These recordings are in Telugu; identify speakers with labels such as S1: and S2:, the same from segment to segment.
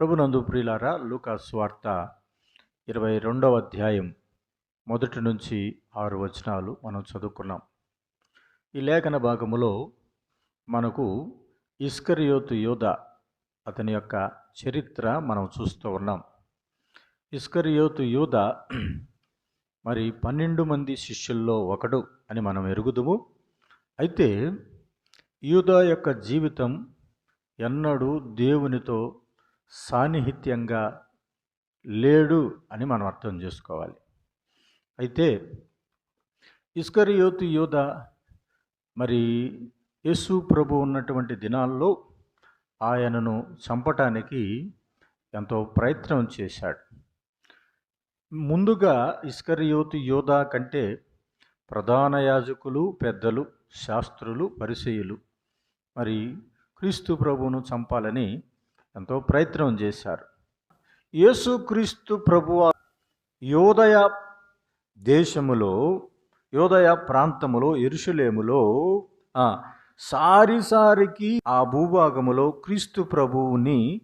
S1: ప్రభునందు ప్రియులారా లూకాస్ వార్త ఇరవై రెండవ అధ్యాయం మొదటి నుంచి ఆరు వచనాలు మనం చదువుకున్నాం. ఈ లేఖన భాగములో మనకు ఇస్కరియోతు యోధ అతని యొక్క చరిత్ర మనం చూస్తూ ఉన్నాం. ఇస్కరియోతు యోధ మరి పన్నెండు మంది శిష్యుల్లో ఒకడు అని మనం ఎరుగుదుము. అయితే యూదా యొక్క జీవితం ఎన్నడూ దేవునితో సాన్నిహిత్యంగా లేడు అని మనం అర్థం చేసుకోవాలి. అయితే ఇస్కరియోతు యోధ మరి యేసు ప్రభు ఉన్నటువంటి దినాల్లో ఆయనను చంపటానికి ఎంతో ప్రయత్నం చేశాడు. ముందుగా ఇస్కరియోతు యోధ కంటే ప్రధాన యాజకులు పెద్దలు శాస్త్రులు పరిచయులు మరి క్రీస్తు ప్రభువును చంపాలని ఎంతో ప్రయత్నం చేశారు. యేసు క్రీస్తు యోదయ దేశములో యోదయ ప్రాంతములో ఎరుషులేములో సారిసారికి ఆ భూభాగములో క్రీస్తు ప్రభువుని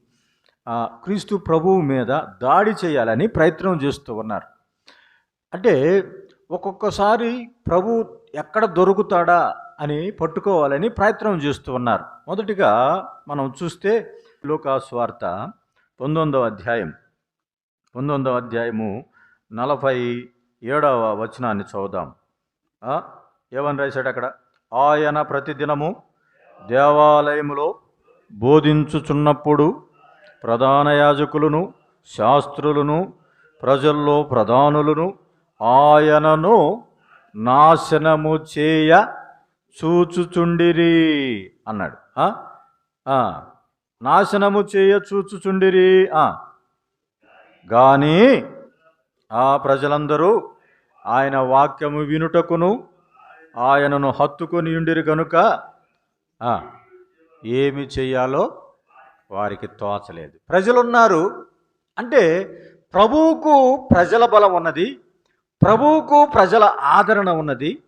S1: క్రీస్తు ప్రభువు మీద దాడి చేయాలని ప్రయత్నం చేస్తూ ఉన్నారు. అంటే ఒక్కొక్కసారి ప్రభు ఎక్కడ దొరుకుతాడా అని పట్టుకోవాలని ప్రయత్నం చేస్తూ ఉన్నారు. మొదటిగా మనం చూస్తే లూకాస్వార్త పంతొమ్మిదవ అధ్యాయం. పంతొమ్మిదవ అధ్యాయము నలభై ఏడవ వచనాన్ని చదువుదాం. ఏమని రాశాడు అక్కడ? ఆయన ప్రతిదినము దేవాలయములో బోధించుచున్నప్పుడు ప్రధాన యాజకులను శాస్త్రులను ప్రజల్లో ప్రధానులను ఆయనను నాశనము చేయ చూచుచుండిరి అన్నాడు. నాశనము చేయ చూచుచుండిరి. కానీ గాని ఆ ప్రజలందరూ ఆయన వాక్యము వినుటకును ఆయనను హత్తుకొని ఉండిరి కనుక ఏమి చేయాలో వారికి తోచలేదు. ప్రజలున్నారు. అంటే ప్రభువుకు ప్రజల బలం ఉన్నది ప్రభువుకు ప్రజల ఆదరణ ఉన్నది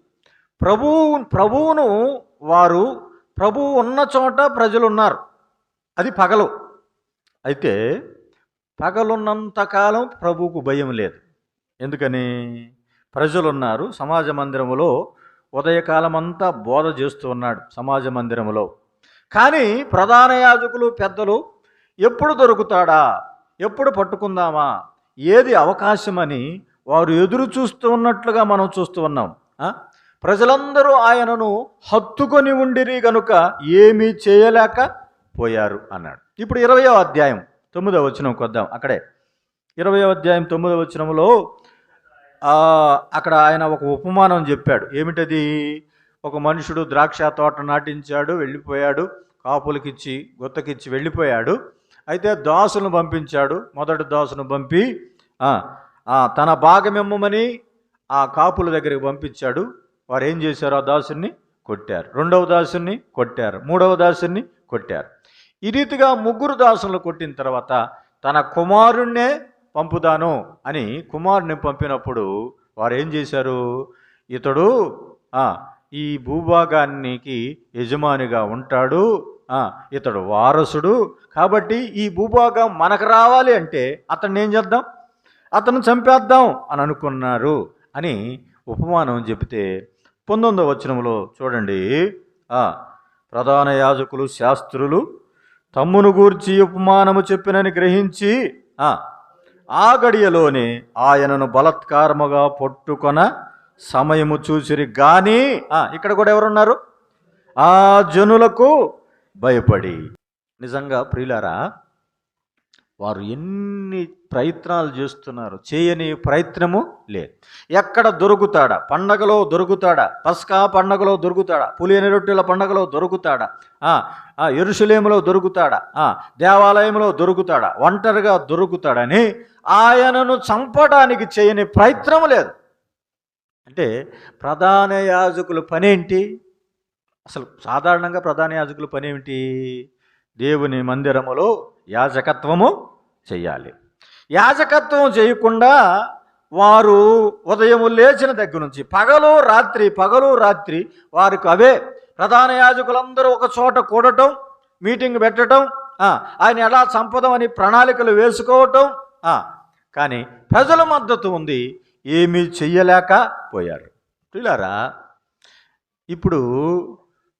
S1: ప్రభువు ప్రభువును వారు ప్రభువు ఉన్న చోట ప్రజలు ఉన్నారు అది పగలు. అయితే పగలున్నంతకాలం ప్రభువుకు భయం లేదు. ఎందుకని? ప్రజలున్నారు సమాజ మందిరములో ఉదయకాలమంతా బోధ చేస్తూ ఉన్నాడు సమాజ మందిరములో. కానీ ప్రధాన యాజకులు పెద్దలు ఎప్పుడు దొరుకుతాడా? ఎప్పుడు పట్టుకుందామా? ఏది అవకాశమని వారు ఎదురు చూస్తూ ఉన్నట్లుగా మనం చూస్తూ ఉన్నాం. ప్రజలందరూ ఆయనను హత్తుకొని ఉండిరి గనుక ఏమీ చేయలేక పోయారు అన్నాడు. ఇప్పుడు ఇరవయో అధ్యాయం తొమ్మిదో వచనం కొద్దాం. అక్కడే. ఇరవయో అధ్యాయం తొమ్మిదో వచనంలో అక్కడ ఆయన ఒక ఉపమానం చెప్పాడు. ఏమిటది? ఒక మనుషుడు ద్రాక్ష తోట నాటించాడు వెళ్ళిపోయాడు కాపులకిచ్చి గుత్తకిచ్చి వెళ్ళిపోయాడు. అయితే దాసును పంపించాడు. మొదటి దాసును పంపి తన భాగం తన ఆ కాపుల దగ్గరికి పంపించాడు. వారు ఏం చేశారు? ఆ దాసుని కొట్టారు. రెండవ దాసుని కొట్టారు. మూడవ దాసుని కొట్టారు. ఈ రీతిగా ముగ్గురు దాసులు కొట్టిన తర్వాత తన కుమారుణ్ణే పంపుదాను అని కుమారుని పంపినప్పుడు వారు ఏం చేశారు? ఇతడు ఈ భూభాగానికి యజమానిగా ఉంటాడు ఇతడు వారసుడు. కాబట్టి ఈ భూభాగం మనకు రావాలి అంటే అతన్ని ఏం చేద్దాం? అతను చంపేద్దాం అని అనుకున్నారు అని ఉపమానం చెబితే పంతొమ్మిదవ వచనంలో చూడండి ప్రధాన యాజకులు శాస్త్రులు తమ్మును గూర్చి ఉపమానము చెప్పినని గ్రహించి ఆ, గడియలోనే ఆయనను బలత్కారముగా పట్టుకొన సమయము చూసిరి గాని ఇక్కడ కూడా ఎవరున్నారు? ఆ జనులకు భయపడి. నిజంగా ప్రియులారా వారు ఎన్ని ప్రయత్నాలు చేస్తున్నారు చేయని ప్రయత్నము లేదు ఎక్కడ దొరుకుతాడా? పండగలో దొరుకుతాడా? పస్కా పండగలో దొరుకుతాడా? పులియని రొట్టెల పండగలో దొరుకుతాడా? ఎరుసలేములో దొరుకుతాడా? దేవాలయంలో దొరుకుతాడా? ఒంటరిగా దొరుకుతాడని ఆయనను చంపడానికి చేయని ప్రయత్నం లేదు. అంటే ప్రధాన యాజకుల పనేంటి అసలు సాధారణంగా ప్రధాన యాజకుల పని ఏమిటి? దేవుని మందిరములో యాజకత్వము చెయ్యాలి. యాజకత్వం చేయకుండా వారు ఉదయం లేచిన దగ్గర నుంచి పగలు రాత్రి పగలు రాత్రి వారికి అవే ప్రధాన యాజకులందరూ ఒక చోట కూడటం మీటింగ్ పెట్టడం ఆయన ఎలా చంపదామని ప్రణాళికలు వేసుకోవటం కానీ ప్రజల మద్దతు ఉంది ఏమీ చెయ్యలేకపోయారు పిల్లారా ఇప్పుడు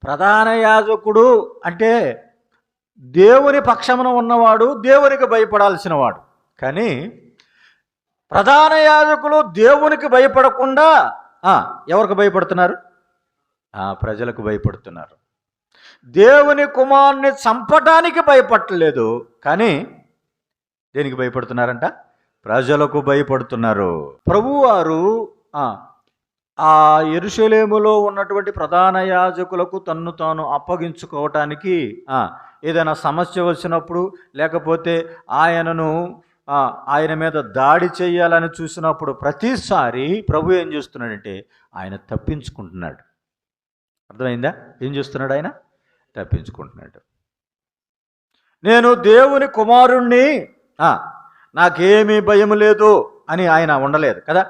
S1: ప్రధాన యాజకుడు అంటే దేవుని పక్షమున ఉన్నవాడు దేవునికి భయపడాల్సిన వాడు కానీ ప్రధాన యాజకులు దేవునికి భయపడకుండా ఎవరికి భయపడుతున్నారు? ప్రజలకు భయపడుతున్నారు. దేవుని కుమారుని చంపటానికి భయపడలేదు కానీ దేనికి భయపడుతున్నారంట? ప్రజలకు భయపడుతున్నారు. ప్రభువారు ఆ, ఆ ఎరుషలేములో ఉన్నటువంటి ప్రధాన యాజకులకు తన్ను తాను అప్పగించుకోవటానికి ఏదైనా సమస్య వచ్చినప్పుడు లేకపోతే ఆయనను ఆయన మీద దాడి చేయాలని చూసినప్పుడు ప్రతిసారి ప్రభు ఏం చేస్తున్నాడంటే ఆయన తప్పించుకుంటున్నాడు. అర్థమైందా? ఏం చేస్తున్నాడు ఆయన? తప్పించుకుంటున్నాడు. నేను దేవుని కుమారుణ్ణి నాకేమీ భయం లేదు అని ఆయన ఉండలేదు కదా?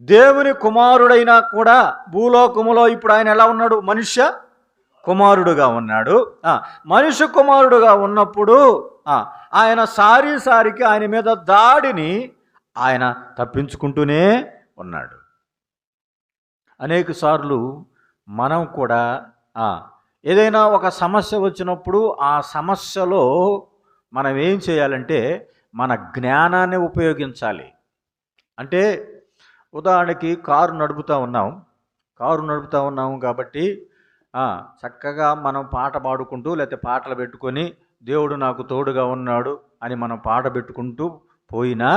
S1: దేవుని కుమారుడైనా కూడా భూలోకములో ఇప్పుడు ఆయన ఎలా ఉన్నాడు? మనుష్య కుమారుడుగా ఉన్నాడు. మనిషి మనుష్య కుమారుడుగా ఉన్నప్పుడు ఆయన సారి సారికి ఆయన మీద దాడిని ఆయన తప్పించుకుంటూనే ఉన్నాడు. అనేక సార్లు మనం కూడా ఏదైనా ఒక సమస్య వచ్చినప్పుడు ఆ సమస్యలో మనం ఏం చేయాలంటే మన జ్ఞానాన్ని ఉపయోగించాలి. అంటే ఉదాహరణకి కారు నడుపుతూ ఉన్నాం. కారు నడుపుతూ ఉన్నాము కాబట్టి చక్కగా మనం పాట పాడుకుంటూ లేకపోతే పాటలు పెట్టుకొని దేవుడు నాకు తోడుగా ఉన్నాడు అని మనం పాట పెట్టుకుంటూ పోయినా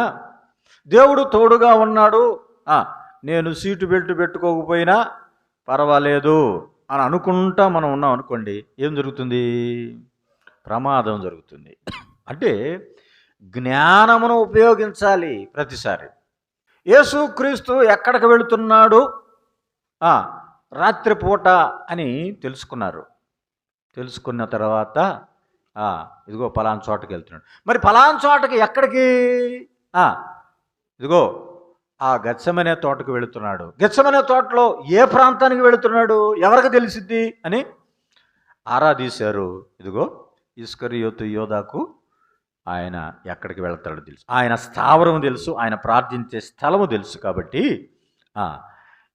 S1: దేవుడు తోడుగా ఉన్నాడు నేను సీటు బెల్ట్ పెట్టుకోకపోయినా పర్వాలేదు అని అనుకుంటా మనం ఉన్నాం అనుకోండి ఏం జరుగుతుంది? ప్రమాదం జరుగుతుంది. అంటే జ్ఞానమును ఉపయోగించాలి ప్రతిసారి. యేసుక్రీస్తు ఎక్కడికి వెళుతున్నాడు? రాత్రిపూట అని తెలుసుకున్నారు. తెలుసుకున్న తర్వాత ఇదిగో పలానా చోటకి వెళ్తున్నాడు. మరి పలానా చోటకి ఎక్కడికి? ఇదిగో ఆ గచ్చమనే తోటకు వెళుతున్నాడు. గచ్చమనే తోటలో ఏ ప్రాంతానికి వెళుతున్నాడు? ఎవరికి తెలిసిద్ది? అని ఆరాధీశారు ఇదిగో ఇస్కరియోతు యోధాకు ఆయన ఎక్కడికి వెళ్తాడో తెలుసు. ఆయన స్థావరం తెలుసు ఆయన ప్రార్థించే స్థలము తెలుసు కాబట్టి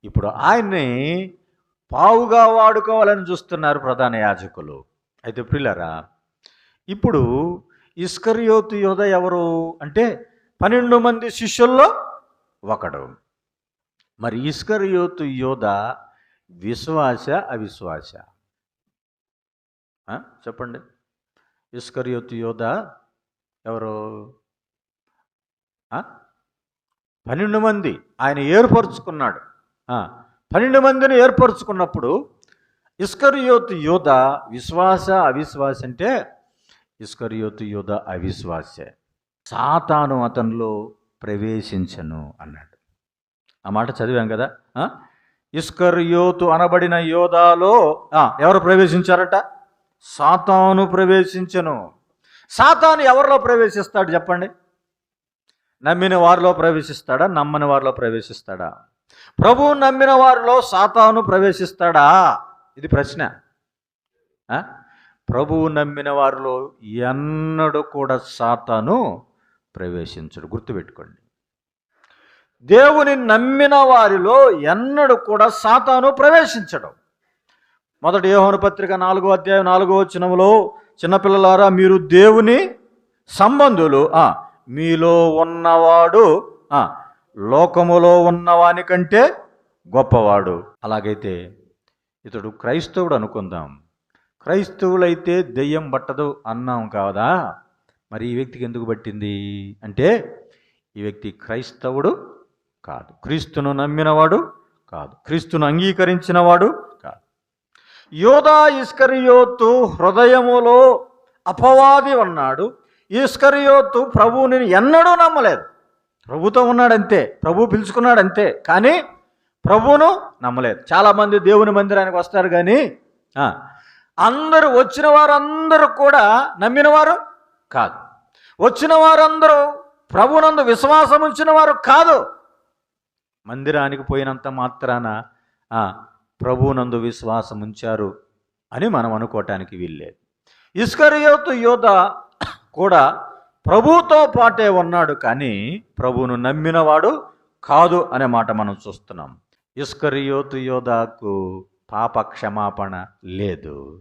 S1: ఇప్పుడు ఆయన్ని పావుగా వాడుకోవాలని చూస్తున్నారు ప్రధాన యాజకులు. అయితే ప్రిల్లరా ఇప్పుడు ఇస్కరియోతు యోధ ఎవరు అంటే పన్నెండు మంది శిష్యుల్లో ఒకడు. మరి ఇస్కరియోతు యోధ విశ్వాస అవిశ్వాస? చెప్పండి. ఇస్కరియోతు యోధ ఎవరు? పన్నెండు మంది. ఆయన ఏర్పరుచుకున్నాడు. పన్నెండు మందిని ఏర్పరుచుకున్నప్పుడు ఇస్కరియోతు యోధ విశ్వాస అవిశ్వాస అంటే ఇస్కరియోతు యోధ అవిశ్వాసే. సాతాను అతనిలో ప్రవేశించను అన్నాడు. ఆ మాట చదివాం కదా? ఇస్కర్యోతు అనబడిన యోధాలో ఎవరు ప్రవేశించారట? సాతాను ప్రవేశించను. సాతాను ఎవరిలో ప్రవేశిస్తాడు చెప్పండి? నమ్మిన వారిలో ప్రవేశిస్తాడా? నమ్మని వారిలో ప్రవేశిస్తాడా? ప్రభువు నమ్మిన వారిలో సాతాను ప్రవేశిస్తాడా? ఇది ప్రశ్న. ప్రభువు నమ్మిన వారిలో ఎన్నడూ కూడా సాతాను ప్రవేశించడు. గుర్తుపెట్టుకోండి. దేవుని నమ్మిన వారిలో ఎన్నడూ కూడా సాతాను ప్రవేశించడం. మొదటి యోహోను పత్రిక నాలుగో అధ్యాయం నాలుగో వచనములో చిన్నపిల్లలారా మీరు దేవుని సంబంధులు. మీలో ఉన్నవాడు లోకములో ఉన్నవాని కంటే గొప్పవాడు. అలాగైతే ఇతడు క్రైస్తవుడు అనుకుందాం. క్రైస్తవులైతే దెయ్యం పట్టదు అన్నాం కాదా? మరి ఈ వ్యక్తికి ఎందుకు పట్టింది? అంటే ఈ వ్యక్తి క్రైస్తవుడు కాదు. క్రీస్తును నమ్మినవాడు కాదు. క్రీస్తును అంగీకరించినవాడు యోధా ఇస్కరియోత్తు హృదయములో అపవాది ఉన్నాడు. ఇస్కరియోతు ప్రభువుని ఎన్నడూ నమ్మలేదు. ప్రభుతో ఉన్నాడంతే ప్రభు పిలుచుకున్నాడంతే కానీ ప్రభువును నమ్మలేదు. చాలామంది దేవుని మందిరానికి వస్తారు కానీ అందరూ వచ్చిన వారందరూ కూడా నమ్మిన వారు కాదు. వచ్చిన వారందరూ ప్రభునందు విశ్వాసం ఉంచిన వారు కాదు. మందిరానికి పోయినంత మాత్రాన ప్రభువునందు విశ్వాసం ఉంచారు అని మనం అనుకోవటానికి వీల్లేదు. ఇస్కరియోతు యోధ కూడా ప్రభుతో పాటే ఉన్నాడు కానీ ప్రభువును నమ్మినవాడు కాదు అనే మాట మనం చూస్తున్నాం. ఇస్కరియోతు యోధాకు పాప క్షమాపణ లేదు.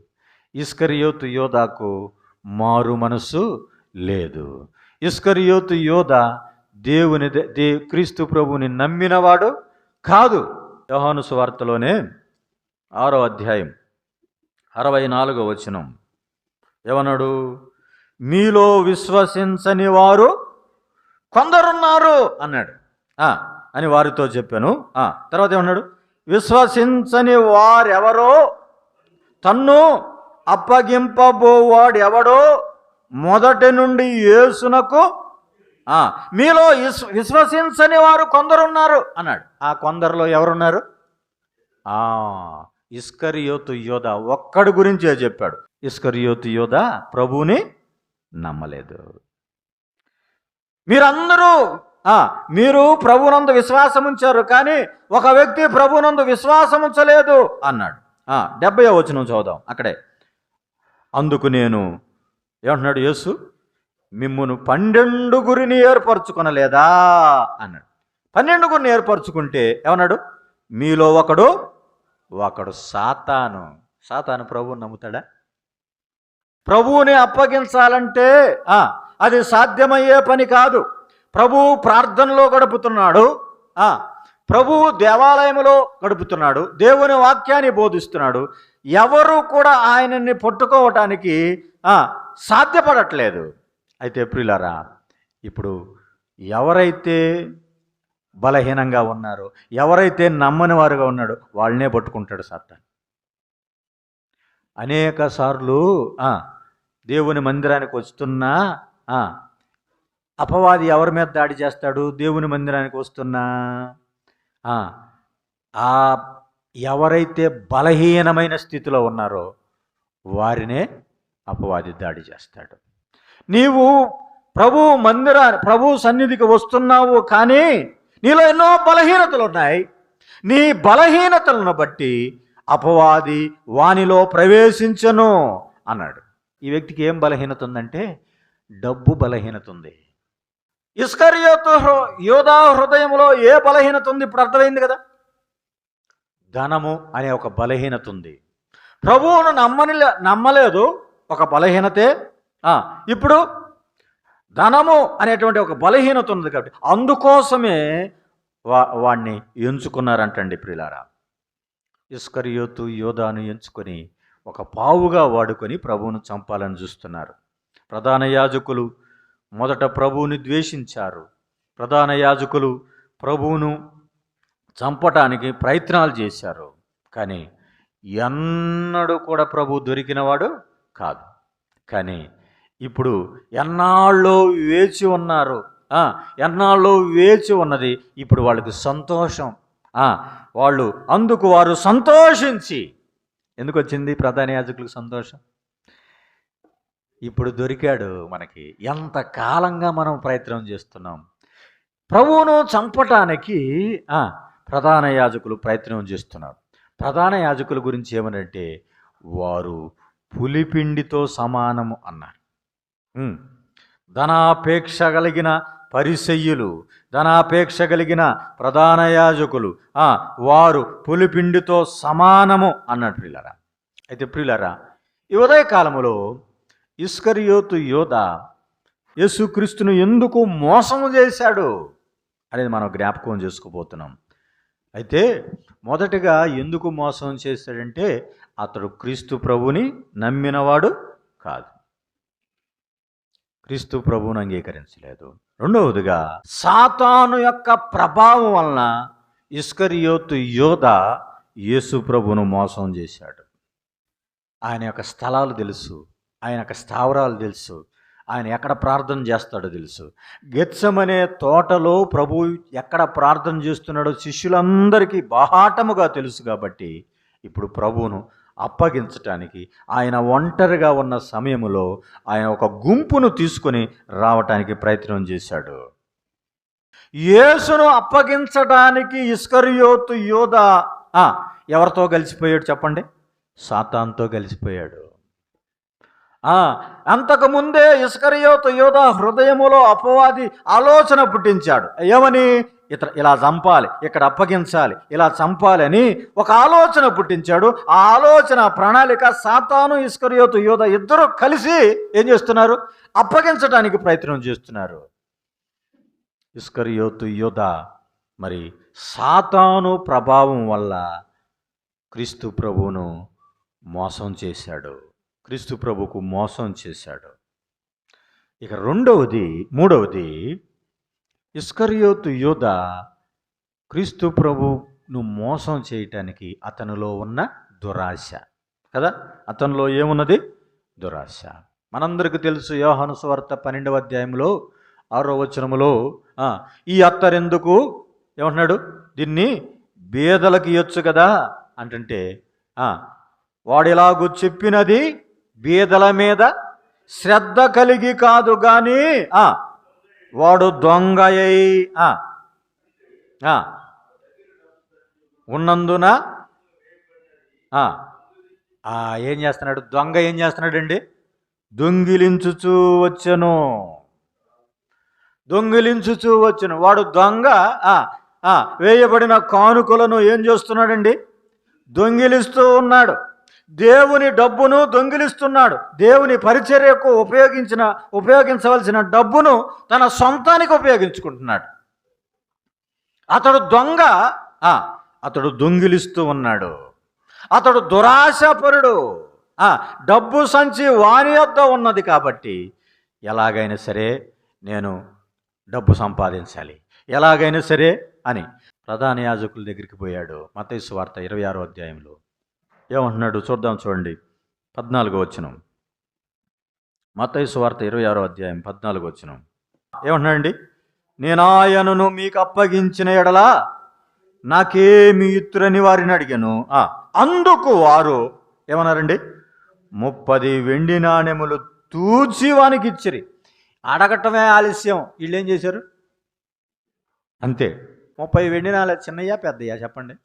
S1: ఇస్కరియోతు యోధాకు మారు మనసు లేదు. ఇస్కరియోతు యోధ దేవుని దే దే క్రీస్తు ప్రభువుని నమ్మినవాడు కాదు. యోహాను సువార్తలోనే ఆరో అధ్యాయం అరవై నాలుగో వచనం. ఏమన్నాడు? మీలో విశ్వసించని వారు కొందరున్నారు అన్నాడు. అని వారితో చెప్పాను. తర్వాత ఏమన్నాడు? విశ్వసించని వారెవరో తన్ను అప్పగింపబోవాడు ఎవడో మొదటి నుండి యేసునకు మీలో విశ్వ విశ్వసించని వారు కొందరున్నారు అన్నాడు. ఆ కొందరిలో ఎవరున్నారు? ఆ ఇస్కరియోతు యోధ ఒక్కడి గురించే చెప్పాడు. ఇస్కరియోతు యోధ ప్రభువుని నమ్మలేదు. మీరందరూ మీరు ప్రభునందు విశ్వాసం ఉంచారు కానీ ఒక వ్యక్తి ప్రభునందు విశ్వాసం ఉంచలేదు అన్నాడు. డెబ్బై వచనం చూద్దాం అక్కడే. అందుకు నేను ఏమంటున్నాడు యేసు? మిమ్మును పన్నెండుగురిని ఏర్పరచుకొనలేదా? అన్నాడు. పన్నెండుగురిని ఏర్పరచుకుంటే ఏమన్నాడు? మీలో ఒకడు ఒకడు సాతాను. సాతాను ప్రభువుని నమ్ముతాడా? ప్రభువుని అప్పగించాలంటే అది సాధ్యమయ్యే పని కాదు. ప్రభువు ప్రార్థనలో గడుపుతున్నాడు ప్రభువు దేవాలయంలో గడుపుతున్నాడు దేవుని వాక్యాన్ని బోధిస్తున్నాడు. ఎవరు కూడా ఆయనని పట్టుకోవటానికి సాధ్యపడట్లేదు. అయితే ప్రియులారా ఇప్పుడు ఎవరైతే బలహీనంగా ఉన్నారో. ఎవరైతే నమ్మని వారుగా ఉన్నాడో వాళ్ళనే పట్టుకుంటాడు సాతాన్. అనేక సార్లు దేవుని మందిరానికి వస్తున్నా అపవాది ఎవరి మీద దాడి చేస్తాడు? దేవుని మందిరానికి వస్తున్నా ఆ ఎవరైతే బలహీనమైన స్థితిలో ఉన్నారో వారినే అపవాది దాడి చేస్తాడు. నీవు ప్రభు మందిరా ప్రభు సన్నిధికి వస్తున్నావు కానీ నీలో ఎన్నో బలహీనతలు ఉన్నాయి నీ బలహీనతలను బట్టి అపవాది వానిలో ప్రవేశించను అన్నాడు. ఈ వ్యక్తికి ఏం బలహీనత ఉందంటే డబ్బు బలహీనత ఉంది. ఇస్కరియోతు హృ- యోధా హృదయంలో ఏ బలహీనత ఉంది? ఇప్పుడు అర్థమైంది కదా. ధనము అనే ఒక బలహీనత ఉంది. ప్రభువును నమ్మని నమ్మలేదు. ఒక బలహీనతే. ఇప్పుడు ధనము అనేటువంటి ఒక బలహీనత ఉంది కాబట్టి అందుకోసమే వా వాడిని ఎంచుకున్నారంటండి ప్రిలారా. ఇస్కరియోతు యోధాను ఎంచుకొని ఒక పావుగా వాడుకొని ప్రభువును చంపాలని చూస్తున్నారు. ప్రధాన యాజకులు మొదట ప్రభువుని ద్వేషించారు. ప్రధాన యాజకులు ప్రభువును చంపటానికి ప్రయత్నాలు చేశారు. కానీ ఎన్నడూ కూడా ప్రభు దొరికినవాడు కాదు. కానీ ఇప్పుడు ఎన్నాళ్ళు వేచి ఉన్నారు. ఎన్నాళ్ళు వేచి ఉన్నది. ఇప్పుడు వాళ్ళకి సంతోషం. వాళ్ళు అందుకు వారు సంతోషించి. ఎందుకు వచ్చింది? ప్రధాన యాజకులకు సంతోషం. ఇప్పుడు దొరికాడు మనకి. ఎంత కాలంగా మనం ప్రయత్నం చేస్తున్నాం. ప్రభువును చంపటానికి ప్రధాన యాజకులు ప్రయత్నం చేస్తున్నారు. ప్రధాన యాజకుల గురించి ఏమనంటే వారు పులిపిండితో సమానము అన్నారు. ధనాపేక్ష కలిగిన పరిసెయ్యులు ధనాపేక్ష కలిగిన ప్రధాన యాజకులు వారు పులిపిండితో సమానము అన్నాడు ప్రియులరా. అయితే ప్రియులరా ఈ ఉదయకాలములో ఇస్కరియోతు యోధ యేసుక్రీస్తును ఎందుకు మోసము చేశాడు అనేది మనం జ్ఞాపకం చేసుకోబోతున్నాం అయితే మొదటగా ఎందుకు మోసం చేశాడంటే అతడు క్రీస్తు ప్రభుని నమ్మినవాడు కాదు. క్రీస్తు ప్రభువును అంగీకరించలేదు. రెండవదిగా సాతాను యొక్క ప్రభావం వలన ఇస్కరియోతు యోధ యేసు ప్రభును మోసం చేశాడు. ఆయన యొక్క స్థలాలు తెలుసు ఆయన యొక్క స్థావరాలు తెలుసు ఆయన ఎక్కడ ప్రార్థన చేస్తాడో తెలుసు. గెత్సమనే తోటలో ప్రభు ఎక్కడ ప్రార్థన చేస్తున్నాడో శిష్యులందరికీ బాహాటముగా తెలుసు కాబట్టి ఇప్పుడు ప్రభువును అప్పగించటానికి ఆయన ఒంటరిగా ఉన్న సమయంలో ఆయన ఒక గుంపును తీసుకొని రావటానికి ప్రయత్నం చేశాడు. యేసును అప్పగించడానికి ఇస్కరియోతు యోధ ఎవరితో కలిసిపోయాడు చెప్పండి? సాతాన్తో కలిసిపోయాడు. అంతకుముందే ఇస్కరియోతు యోధ హృదయములో అపవాది ఆలోచన పుట్టించాడు. ఏమని? ఇతర ఇలా చంపాలి ఇక్కడ అప్పగించాలి ఇలా చంపాలని ఒక ఆలోచన పుట్టించాడు. ఆ ఆలోచన ప్రణాళిక సాతాను ఇస్కరియోతు యోధ ఇద్దరు కలిసి ఏం చేస్తున్నారు? అప్పగించడానికి ప్రయత్నం చేస్తున్నారు. ఇస్కరియోతు యోధ మరి సాతాను ప్రభావం వల్ల క్రీస్తు ప్రభువును మోసం చేశాడు. క్రీస్తు ప్రభుకు మోసం చేశాడు. ఇక రెండవది మూడవది ఇస్కరియోతు యోధ క్రీస్తు ప్రభును మోసం చేయటానికి అతనిలో ఉన్న దురాశ. కదా? అతనిలో ఏమున్నది? దురాశ. మనందరికీ తెలుసు యోహాను సువార్త పన్నెండవ అధ్యాయంలో ఆరో వచనములో ఈ అత్తరెందుకు? ఏమంటున్నాడు? దీన్ని బీదలకు ఇవ్వచ్చు కదా అంటుంటే ఆ, చెప్పినది బీదల మీద శ్రద్ధ కలిగి కాదు కానీ వాడు దొంగయ్యి ఉన్నందున ఏం చేస్తున్నాడు? దొంగ ఏం చేస్తున్నాడండి? దొంగిలించుచూ వచ్చను. దొంగిలించుచూ వచ్చను. వాడు దొంగ వేయబడిన కానుకలను ఏం చేస్తున్నాడండి? దొంగిలిస్తూ ఉన్నాడు. దేవుని డబ్బును దొంగిలిస్తున్నాడు. దేవుని పరిచర్యకు ఉపయోగించిన ఉపయోగించవలసిన డబ్బును తన సొంతానికి ఉపయోగించుకుంటున్నాడు. అతడు దొంగ అతడు దొంగిలిస్తూ ఉన్నాడు. అతడు దురాశపరుడు డబ్బు సంచి వాని వద్ద ఉన్నది కాబట్టి ఎలాగైనా సరే నేను డబ్బు సంపాదించాలి. ఎలాగైనా సరే అని ప్రధాన యాజకుల దగ్గరికి పోయాడు. మతైసు వార్త ఇరవై ఆరో అధ్యాయంలో. ఏమంటున్నాడు? చూద్దాం చూడండి. పద్నాలుగో వచ్చినం మతైసు వార్త ఇరవై ఆరో అధ్యాయం పద్నాలుగో వచ్చినం ఏమంటున్నాడండి? నేనాయనను మీకు అప్పగించిన ఎడలా నాకేమి ఇత్తురని వారిని అడిగాను. అందుకు వారు ఏమన్నారండి? ముప్పది వెండి నాణెములు తూచి వానికి ఇచ్చిరి. అడగటమే ఆలస్యం. వీళ్ళు ఏం చేశారు? అంతే. ముప్పై వెండి నాణ్యాలు చిన్నయ్యా పెద్దయ్యా చెప్పండి.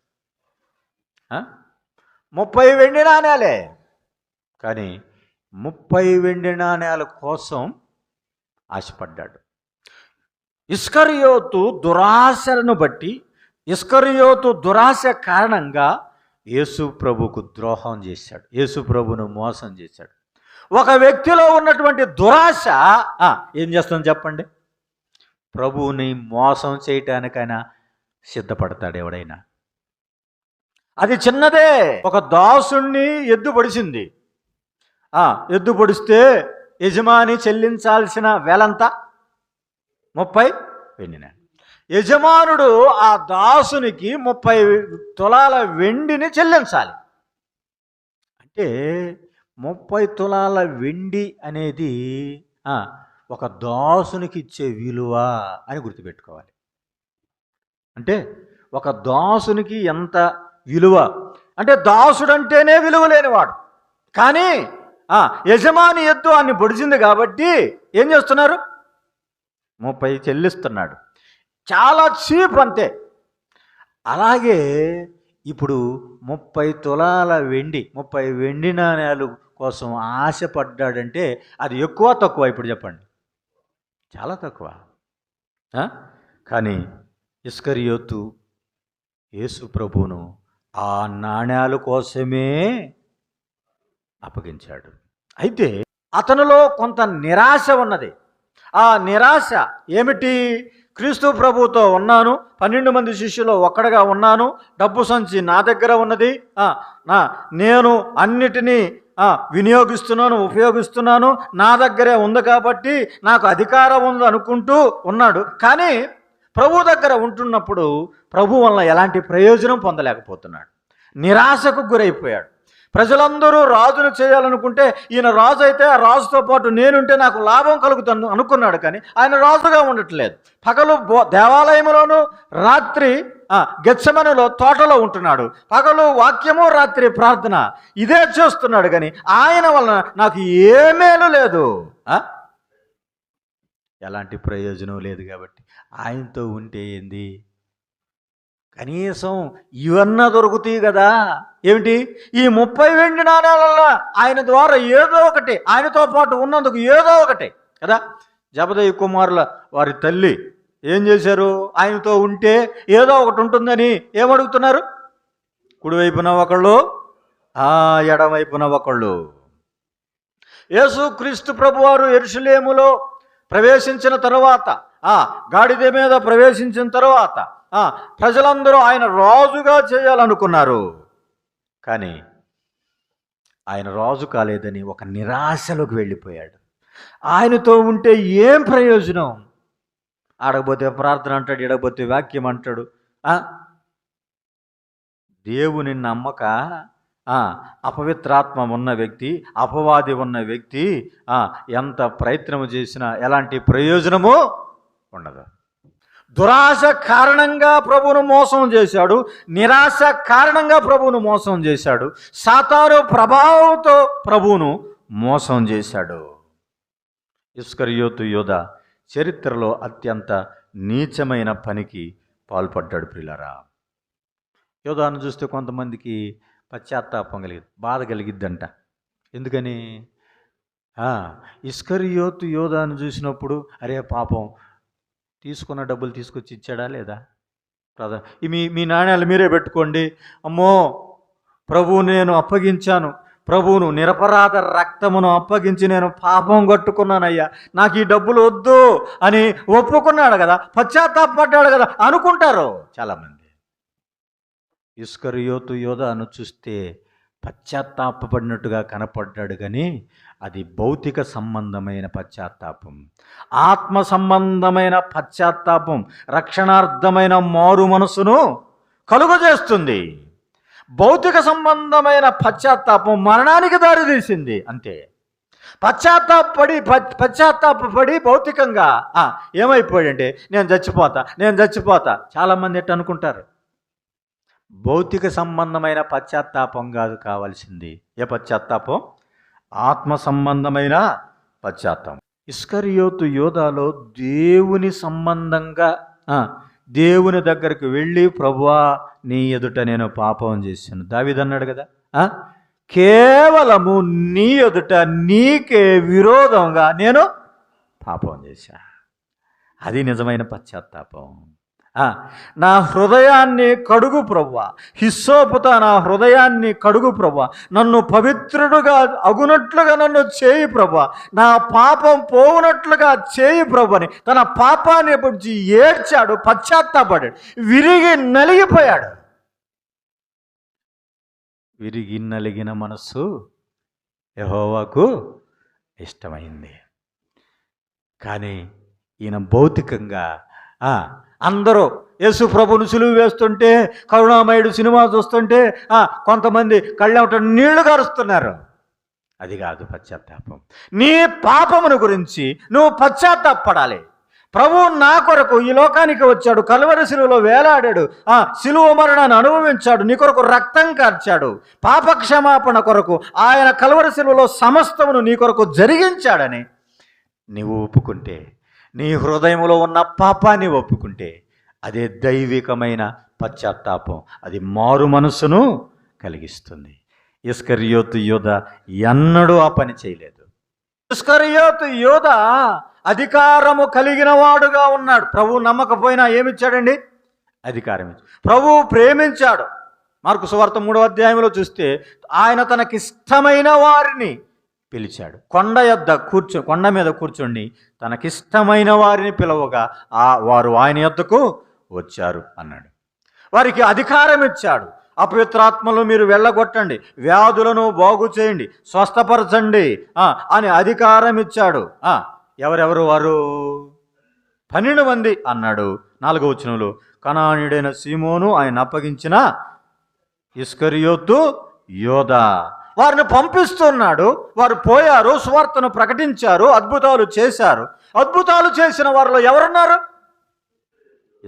S1: ముప్పై వెండి నాణ్యాలే కానీ ముప్పై వెండి నాణ్యాల కోసం ఆశపడ్డాడు. ఇస్కరియోతు దురాశలను బట్టి ఇస్కరియోతు దురాశ కారణంగా యేసు ప్రభుకు ద్రోహం చేశాడు. యేసు ప్రభును మోసం చేశాడు. ఒక వ్యక్తిలో ఉన్నటువంటి దురాశ ఏం చేస్తుంది చెప్పండి? ప్రభువుని మోసం చేయటానికైనా సిద్ధపడతాడు ఎవడైనా. అది చిన్నదే. ఒక దాసుణ్ణి ఎద్దు పొడిచింది ఆ, ఎద్దు పొడిస్తే యజమాని చెల్లించాల్సిన వేలంతా ముప్పై వెండిన. యజమానుడు ఆ దాసునికి ముప్పై తులాల వెండిని చెల్లించాలి. అంటే ముప్పై తులాల వెండి అనేది ఒక దాసునికి ఇచ్చే విలువ అని గుర్తుపెట్టుకోవాలి. అంటే ఒక దాసునికి ఎంత విలువ. అంటే దాసుడు అంటేనే విలువ లేనివాడు. కానీ ఆ, యజమాని ఎద్దు అన్ని పొడిచింది కాబట్టి ఏం చేస్తున్నారు? ముప్పై చెల్లిస్తున్నాడు. చాలా చీప్ అంతే. అలాగే ఇప్పుడు ముప్పై తులాల వెండి ముప్పై వెండి నాణ్యాలు కోసం ఆశపడ్డాడంటే అది ఎక్కువ తక్కువ ఇప్పుడు చెప్పండి. చాలా తక్కువ. కానీ ఇస్కరియోతు యేసు ప్రభువును ఆ నాణ్యాల కోసమే అప్పగించాడు. అయితే అతనిలో కొంత నిరాశ ఉన్నది. ఆ నిరాశ ఏమిటి? క్రీస్తు ప్రభుతో ఉన్నాను పన్నెండు మంది శిష్యులు ఒక్కడగా ఉన్నాను డబ్బు సంచి నా దగ్గర ఉన్నది నా నేను అన్నిటినీ వినియోగిస్తున్నాను ఉపయోగిస్తున్నాను నా దగ్గరే ఉంది కాబట్టి నాకు అధికారం ఉంది అనుకుంటూ ఉన్నాడు. కానీ ప్రభు దగ్గర ఉంటున్నప్పుడు ప్రభు వలన ఎలాంటి ప్రయోజనం పొందలేకపోతున్నాడు. నిరాశకు గురైపోయాడు. ప్రజలందరూ రాజును చేయాలనుకుంటే ఈయన రాజు అయితే ఆ రాజుతో పాటు నేనుంటే నాకు లాభం కలుగుతాను అనుకున్నాడు కానీ ఆయన రాజుగా ఉండట్లేదు. పగలు బో దేవాలయంలోను రాత్రి గచ్చమనులో తోటలో ఉంటున్నాడు. పగలు వాక్యము రాత్రి ప్రార్థన ఇదే చేస్తున్నాడు కానీ ఆయన వలన నాకు ఏ మేలు లేదు. ఎలాంటి ప్రయోజనం లేదు కాబట్టి ఆయనతో ఉంటే ఏంది? కనీసం ఇవన్నా దొరుకుతాయి కదా. ఏమిటి? ఈ ముప్పై వెండి నాణాలలో ఆయన ద్వారా ఏదో ఒకటి ఆయనతో పాటు ఉన్నందుకు ఏదో ఒకటి కదా? జపదయ్య కుమారుల వారి తల్లి ఏం చేశారు? ఆయనతో ఉంటే ఏదో ఒకటి ఉంటుందని ఏమడుగుతున్నారు? కుడివైపున ఒకళ్ళు ఆ ఒకళ్ళు. యేసు క్రీస్తు ప్రభువారు ఎరుషులేములో ప్రవేశించిన తరువాత గాడిద మీద ప్రవేశించిన తర్వాత ఆ ప్రజలందరూ ఆయన రాజుగా చేయాలనుకున్నారు. కానీ ఆయన రాజు కాలేదని ఒక నిరాశలోకి వెళ్ళిపోయాడు. ఆయనతో ఉంటే ఏం ప్రయోజనం? ఆడకపోతే ప్రార్థన అంటాడు ఇడకపోతే వాక్యం అంటాడు. దేవుని నమ్మక అపవిత్రాత్మ ఉన్న వ్యక్తి అపవాది ఉన్న వ్యక్తి ఎంత ప్రయత్నం చేసినా ఎలాంటి ప్రయోజనము ఉండదు. దురాశ కారణంగా ప్రభువును మోసం చేశాడు నిరాశ కారణంగా ప్రభువును మోసం చేశాడు సాతారు ప్రభావంతో ప్రభువును మోసం చేశాడు. ఇస్కరియోతు యోధ చరిత్రలో అత్యంత నీచమైన పనికి పాల్పడ్డాడు ప్రిలరా యోధాను చూస్తే కొంతమందికి పశ్చాత్తాపం కలిగింది బాధ కలిగిద్దంట. ఎందుకని? ఇస్కరియోతు యోధాను చూసినప్పుడు అరే పాపం తీసుకున్న డబ్బులు తీసుకొచ్చి ఇచ్చాడా లేదా? ప్రధా మీ మీ నాణ్యాలు మీరే పెట్టుకోండి. అమ్మో ప్రభువు నేను అప్పగించాను. ప్రభువును నిరపరాధ రక్తమును అప్పగించి నేను పాపం కట్టుకున్నానయ్యా. నాకు ఈ డబ్బులు వద్దు అని ఒప్పుకున్నాడు కదా పశ్చాత్తాపడ్డాడు కదా అనుకుంటారు చాలామంది. ఇస్కరియోతు యోధాను చూస్తే పశ్చాత్తాపడినట్టుగా కనపడ్డాడు కానీ అది భౌతిక సంబంధమైన పశ్చాత్తాపం. ఆత్మ సంబంధమైన పశ్చాత్తాపం రక్షణార్థమైన మారు మనసును కలుగజేస్తుంది. భౌతిక సంబంధమైన పశ్చాత్తాపం మరణానికి దారితీసింది అంతే. పశ్చాత్తాపడి పశ్చాత్తాపడి భౌతికంగా ఆ, ఏమైపోయాడంటే నేను చచ్చిపోతా నేను చచ్చిపోతా. చాలామంది ఎట్టు అనుకుంటారు? భౌతిక సంబంధమైన పశ్చాత్తాపం కాదు కావాల్సింది. ఏ పశ్చాత్తాపం? ఆత్మ సంబంధమైన పశ్చాత్తాపం. ఇస్కరియోతు యోధాలో దేవుని సంబంధంగా దేవుని దగ్గరికి వెళ్ళి ప్రభువా నీ ఎదుట నేను పాపం చేశాను. దావిదన్నాడు కదా కేవలము నీ ఎదుట నీకే విరోధంగా నేను పాపం చేశా. అది నిజమైన పశ్చాత్తాపం. నా హృదయాన్ని కడుగు ప్రవ్వా. హిస్సోపుత నా హృదయాన్ని కడుగు ప్రవ్వా. నన్ను పవిత్రుడుగా అగునట్లుగా నన్ను చేయి ప్రభా నా పాపం పోవునట్లుగా చేయి ప్రభు అని తన పాపాన్ని గురించి ఏడ్చాడు పశ్చాత్తాపడాడు విరిగి నలిగిపోయాడు. విరిగి నలిగిన మనస్సు యహోవాకు ఇష్టమైంది. కానీ ఈయన భౌతికంగా అందరూ యేసు ప్రభును సులువు వేస్తుంటే కరుణామయుడు సినిమా చూస్తుంటే కొంతమంది కళ్ళెమట నీళ్ళు కారుస్తున్నారు అది కాదు పశ్చాత్తాపం. నీ పాపమును గురించి నువ్వు పశ్చాత్తాపడాలి ప్రభు నా కొరకు ఈ లోకానికి వచ్చాడు కలువరి శిలువలో వేలాడాడు ఆ శిలువ మరణాన్ని అనుభవించాడు నీ కొరకు రక్తం కార్చాడు పాప క్షమాపణ కొరకు ఆయన కలువరి శిలువలో సమస్తమును నీ కొరకు జరిగించాడని నీవు ఒప్పుకుంటే నీ హృదయంలో ఉన్న పాపాన్ని ఒప్పుకుంటే అదే దైవికమైన పశ్చాత్తాపం. అది మారు మనసును కలిగిస్తుంది. ఇస్కరియోతు యోధ ఎన్నడూ ఆ పని చేయలేదు. ఇస్కరియోతు యోధ అధికారము కలిగిన వాడుగా ఉన్నాడు. ప్రభు నమ్మకపోయినా ఏమిచ్చాడండి? అధికారం ప్రభు ప్రేమించాడు. మార్కు సువార్త మూడవ అధ్యాయంలో చూస్తే ఆయన తనకిష్టమైన వారిని పిలిచాడు. కొండ యొద్ద కూర్చో కొండ మీద కూర్చుండి తనకిష్టమైన వారిని పిలవగా ఆ వారు ఆయన యొద్దకు వచ్చారు అన్నాడు. వారికి అధికారం ఇచ్చాడు. అపవిత్రాత్మలు మీరు వెళ్ళగొట్టండి వ్యాధులను బాగు చేయండి స్వస్థపరచండి అని అధికారం ఇచ్చాడు. ఎవరెవరు వారు? పన్నెండు మంది అన్నాడు. నాలుగో వచనంలో కణానుడైన సీమోను ఆయన అప్పగించిన ఇస్కరియోతు యోధ వారిని పంపిస్తున్నాడు. వారు పోయారు సువార్తను ప్రకటించారు అద్భుతాలు చేశారు. అద్భుతాలు చేసిన వారిలో ఎవరున్నారు?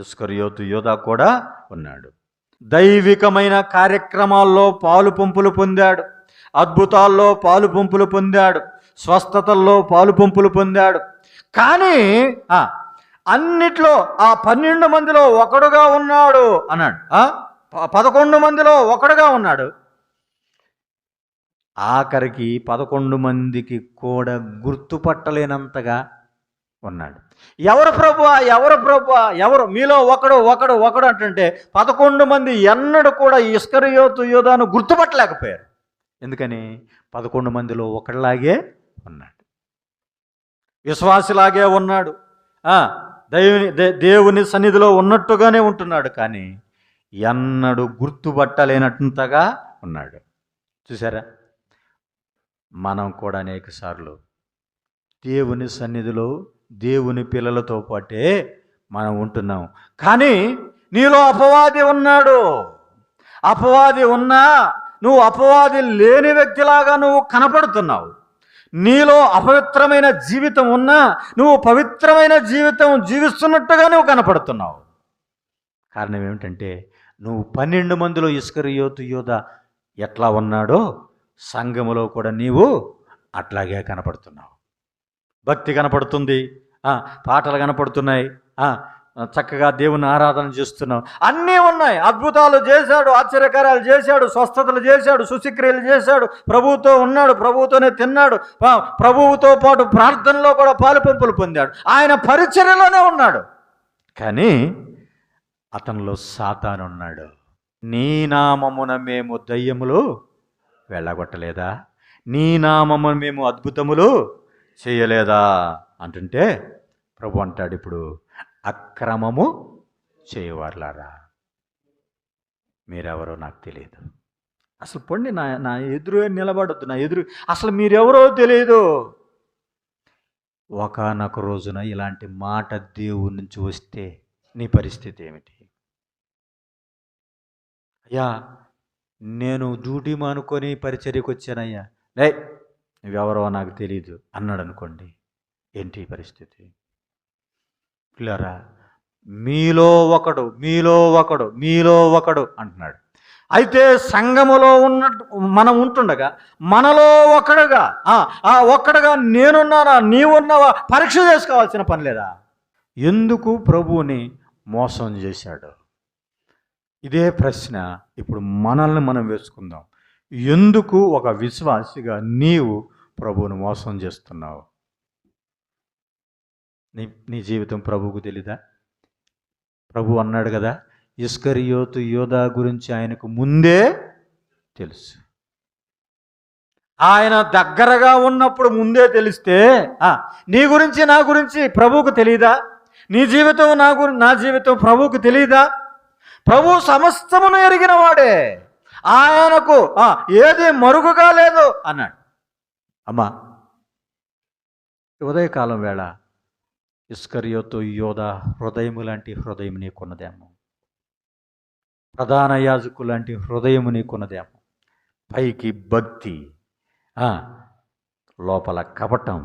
S1: ఇస్కరియోతు యోధ కూడా ఉన్నాడు. దైవికమైన కార్యక్రమాల్లో పాలు పంపులు పొందాడు. అద్భుతాల్లో పాలు పంపులు పొందాడు. స్వస్థతల్లో పాలు పంపులు పొందాడు. కానీ అన్నిట్లో ఆ పన్నెండు మందిలో ఒకడుగా ఉన్నాడు అన్నాడు. ప- పదకొండు మందిలో ఒకడుగా ఉన్నాడు. ఆఖరికి పదకొండు మందికి కూడా గుర్తుపట్టలేనంతగా ఉన్నాడు. ఎవరు ప్రభు ఎవరు ప్రభు ఎవరు? మీలో ఒకడు ఒకడు ఒకడు అంటుంటే పదకొండు మంది ఎన్నడూ కూడా ఇస్కరియోతు యోధాను గుర్తుపట్టలేకపోయారు. ఎందుకని? పదకొండు మందిలో ఒకటిలాగే ఉన్నాడు. విశ్వాసిలాగే ఉన్నాడు. దేవుని దే- దేవుని సన్నిధిలో ఉన్నట్టుగానే ఉంటున్నాడు కానీ ఎన్నడూ గుర్తుపట్టలేనట్టుగా ఉన్నాడు. చూసారా మనం కూడా అనేక సార్లు దేవుని సన్నిధిలో దేవుని పిల్లలతో పాటే మనం ఉంటున్నాం. కానీ నీలో అపవాది ఉన్నాడు. అపవాది ఉన్నా నువ్వు అపవాది లేని వ్యక్తిలాగా నువ్వు కనపడుతున్నావు. నీలో అపవిత్రమైన జీవితం ఉన్నా నువ్వు పవిత్రమైన జీవితం జీవిస్తున్నట్టుగా నువ్వు కనపడుతున్నావు. కారణం ఏమిటంటే నువ్వు పన్నెండు మందిలో ఇస్కరియోతు యోధ ఎట్లా ఉన్నాడో సంఘములో కూడా నీవు అట్లాగే కనపడుతున్నావు. భక్తి కనపడుతుంది. పాటలు కనపడుతున్నాయి. చక్కగా దేవుని ఆరాధన చేస్తున్నావు. అన్నీ ఉన్నాయి. అద్భుతాలు చేశాడు ఆశ్చర్యకార్యాలు చేశాడు స్వస్థతలు చేశాడు సుశిక్రియలు చేశాడు. ప్రభువుతో ఉన్నాడు ప్రభువుతోనే తిన్నాడు. ప్రభువుతో పాటు ప్రార్థనలో కూడా పాలుపంపులు పొందాడు. ఆయన పరిచర్యలోనే ఉన్నాడు. కానీ అతనిలో సాతాను ఉన్నాడు నీ నామమున మేము దయ్యములు వెళ్ళగొట్టలేదా? నీ నామమున మేము అద్భుతములు చేయలేదా? అంటుంటే ప్రభు అంటాడు ఇప్పుడు అక్రమము చేయవారులారా? మీరెవరో నాకు తెలియదు అసలు పొండి నా నా ఎదురు నిలబడొద్దు నా ఎదురు అసలు మీరెవరో తెలియదు ఒకనొక రోజున ఇలాంటి మాట దేవుడి నుంచి వస్తే నీ పరిస్థితి ఏమిటి? అయ్యా నేను డ్యూటీ మానుకొని పరిచర్యకు వచ్చానయ్యా. లే నువ్వెవరో నాకు తెలియదు అన్నాడు అనుకోండి ఏంటి ఈ పరిస్థితి? పిల్లరా మీలో ఒకడు మీలో ఒకడు మీలో ఒకడు అంటున్నాడు. అయితే సంఘములో ఉన్నట్టు మనం ఉంటుండగా మనలో ఒకడుగా ఆ ఒక్కడుగా నేనున్నానా నీవున్నావా పరీక్ష చేసుకోవాల్సిన పని లేదా? ఎందుకు ప్రభువుని మోసం చేశాడు? ఇదే ప్రశ్న ఇప్పుడు మనల్ని మనం వేసుకుందాం. ఎందుకు ఒక విశ్వాసిగా నీవు ప్రభువును మోసం చేస్తున్నావు? నీ నీ జీవితం ప్రభువుకు తెలీదా? ప్రభు అన్నాడు కదా ఇస్కరియోతు యోధా గురించి ఆయనకు ముందే తెలుసు. ఆయన దగ్గరగా ఉన్నప్పుడు ముందే తెలిస్తే నీ గురించి నా గురించి ప్రభువుకు తెలియదా నీ జీవితం నా గురి నా జీవితం ప్రభువుకు తెలియదా ప్రభు సమస్తమును ఎరిగిన వాడే. ఆయనకు ఆ, ఏది మరుగుగా లేదు అన్నాడు. అమ్మా ఉదయకాలం వేళ ఇస్కరియోతు యోధ హృదయము లాంటి హృదయం నీకున్నదేమో ప్రధాన యాజకు లాంటి హృదయము నీకున్నదేమో పైకి భక్తి ఆ, లోపల కపటం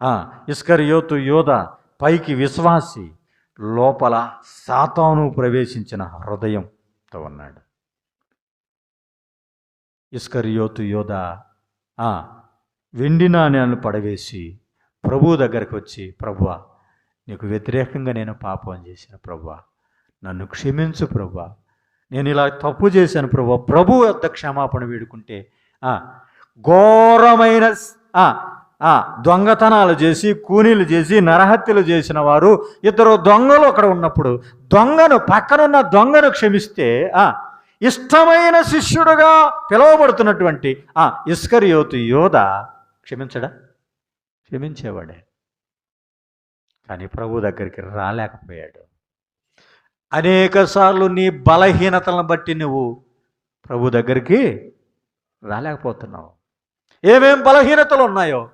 S1: ఆ, ఇస్కరియోతు యోధ పైకి విశ్వాసి లోపల సాతాను ప్రవేశించిన హృదయంతో ఉన్నాడు ఇస్కరియోతు యోధ వెండి నాణ్యాలను పడవేసి ప్రభు దగ్గరకు వచ్చి ప్రభువా నీకు వ్యతిరేకంగా నేను పాపం చేశాను ప్రభువా నన్ను క్షమించు ప్రభువా నేను ఇలా తప్పు చేశాను ప్రభు ప్రభు వద్ద క్షమాపణ వేడుకుంటే ఘోరమైన దొంగతనాలు చేసి కూనీలు చేసి నరహత్యలు చేసిన వారు ఇద్దరు దొంగలు అక్కడ ఉన్నప్పుడు దొంగను పక్కనున్న దొంగను క్షమిస్తే ఇష్టమైన శిష్యుడుగా పిలువబడుతున్నటువంటి ఆ ఇస్కరియోతు యోధ క్షమించడా? క్షమించేవాడే. కానీ ప్రభు దగ్గరికి రాలేకపోయాడు. అనేక సార్లు నీ బలహీనతలను బట్టి నువ్వు ప్రభు దగ్గరికి రాలేకపోతున్నావు. ఏమేం బలహీనతలు ఉన్నాయో?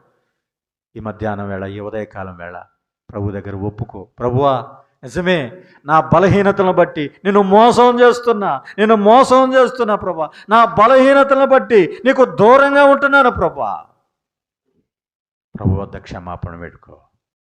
S1: ఈ మధ్యాహ్నం వేళ ఈ ఉదయకాలం వేళ ప్రభు దగ్గర ఒప్పుకో. ప్రభువా నిజమే నా బలహీనతలను బట్టి నేను మోసం చేస్తున్నా నేను మోసం చేస్తున్నా ప్రభా. నా బలహీనతలను బట్టి నీకు దూరంగా ఉంటున్నాను ప్రభా. ప్రభు వద్ద క్షమాపణ పెట్టుకో